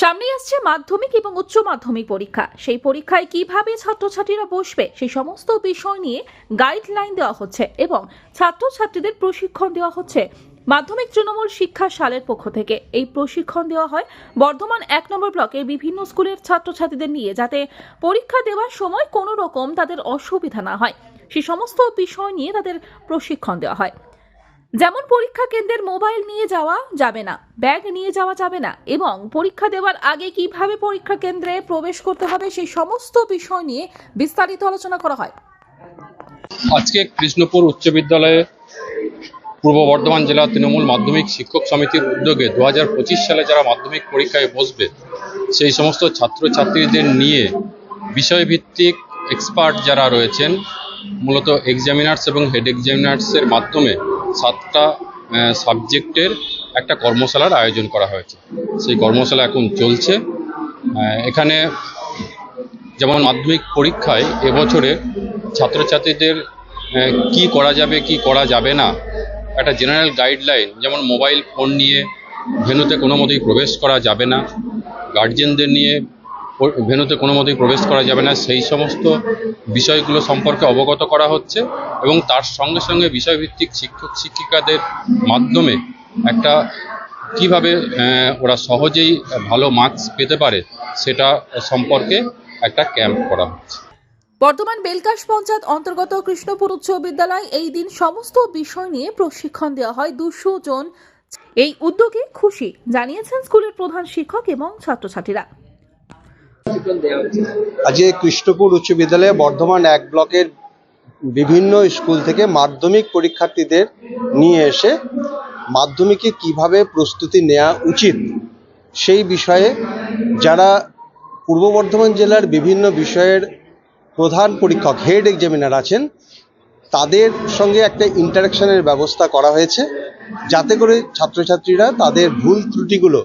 সামনেই আসছে মাধ্যমিক এবং উচ্চ মাধ্যমিক পরীক্ষা। সেই পরীক্ষায় কীভাবে ছাত্রছাত্রীরা বসবে সেই সমস্ত বিষয় নিয়ে গাইডলাইন দেওয়া হচ্ছে এবং ছাত্রছাত্রীদের প্রশিক্ষণ দেওয়া হচ্ছে মাধ্যমিক তৃণমূল শিক্ষা সালের পক্ষ থেকে। এই প্রশিক্ষণ দেওয়া হয় বর্ধমান এক নম্বর ব্লকের বিভিন্ন স্কুলের ছাত্রছাত্রীদের নিয়ে যাতে পরীক্ষা দেওয়ার সময় কোনো রকম তাদের অসুবিধা না হয়। সে সমস্ত বিষয় নিয়ে তাদের প্রশিক্ষণ দেওয়া হয়। যেমন পরীক্ষা কেন্দ্রের মোবাইল নিয়ে যাওয়া যাবে না, ব্যাগ নিয়ে যাওয়া যাবে না এবং পরীক্ষা দেওয়ার আগে কীভাবে পরীক্ষা কেন্দ্রে প্রবেশ করতে হবে সেই সমস্ত বিষয় নিয়ে বিস্তারিত আলোচনা করা হয়। আজকে কৃষ্ণপুর উচ্চ বিদ্যালয়ে পূর্ব বর্ধমান জেলা তৃণমূল মাধ্যমিক শিক্ষক সমিতির উদ্যোগে দু হাজার পঁচিশ সালে যারা মাধ্যমিক পরীক্ষায় বসবে, সেই সমস্ত ছাত্রছাত্রীদের নিয়ে বিষয়ভিত্তিক এক্সপার্ট যারা রয়েছেন, মূলত এক্সামিনার্স এবং হেড এক্সামিনার্সের মাধ্যমে সাতটা সাবজেক্টের একটা কর্মশালার আয়োজন করা হয়েছে। সেই কর্মশালা এখন চলছে। এখানে যেমন মাধ্যমিক পরীক্ষায় এবছরে ছাত্রছাত্রীদের কি করা যাবে, কি করা যাবে না, একটা জেনারেল গাইডলাইন যেমন মোবাইল ফোন নিয়ে ভেনুতে কোনো মতেই প্রবেশ করা যাবে না গার্জেনদের নিয়ে ভেনুতে কোনো মতেই প্রবেশ করা যাবে না। সেই সমস্ত বিষয়গুলো সম্পর্কে অবগত করা হচ্ছে এবং তার সঙ্গে সঙ্গে বিষয়ভিত্তিক শিক্ষক শিক্ষিকাদের মাধ্যমে একটা কীভাবে ওরা সহজেই ভালো মার্কস পেতে পারে সেটা সম্পর্কে একটা ক্যাম্প করা হচ্ছে। বর্তমান বেলকাশ পঞ্চায়েত অন্তর্গত কৃষ্ণপুর উচ্চ বিদ্যালয় এই দিন সমস্ত বিষয় নিয়ে প্রশিক্ষণ দেওয়া হয় দুশো জন। এই উদ্যোগে খুশি জানিয়েছেন স্কুলের প্রধান শিক্ষক এবং ছাত্রছাত্রীরা। আজকে কৃষ্ণপুর উচ্চ বিদ্যালয়ে বর্ধমান এক ব্লকের বিভিন্ন স্কুল থেকে মাধ্যমিক পরীক্ষার্থীদের নিয়ে এসে মাধ্যমিকে কীভাবে প্রস্তুতি নেওয়া উচিত সেই বিষয়ে যারা পূর্ব বর্ধমান জেলার বিভিন্ন বিষয়ের প্রধান পরীক্ষক হেড এক্সামিনার আছেন, তাদের সঙ্গে একটা ইন্টারাকশনের ব্যবস্থা করা হয়েছে যাতে করে ছাত্রছাত্রীরা তাদের ভুল ত্রুটিগুলো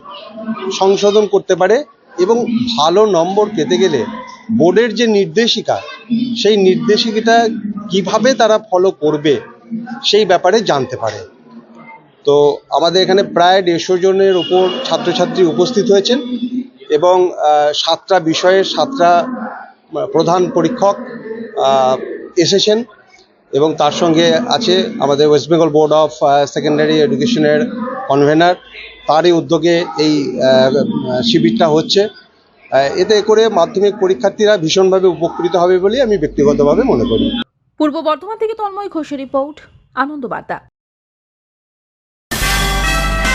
সংশোধন করতে পারে এবং ভালো নম্বর পেতে গেলে বোর্ডের যে নির্দেশিকা, সেই নির্দেশিকাটা কীভাবে তারা ফলো করবে, সেই ব্যাপারে জানতে পারে। তো আমাদের এখানে প্রায় দেড়শো জনের উপর ছাত্রছাত্রী উপস্থিত হয়েছেন এবং সাতটা বিষয়ের সাতটা প্রধান পরীক্ষক এসেছেন এবং তার সঙ্গে আছে আমাদের West Bengal board of secondary এডুকেশনের কনভেনার তারই উদ্যোগে এই শিবিরটা হচ্ছে। এতে করে মাধ্যমিক পরীক্ষার্থীরা ভীষণভাবে উপকৃত হবে বলে আমি ব্যক্তিগতভাবে মনে করি। পূর্ব বর্ধমান থেকে তন্ময় ঘোষের রিপোর্ট আনন্দ বার্তা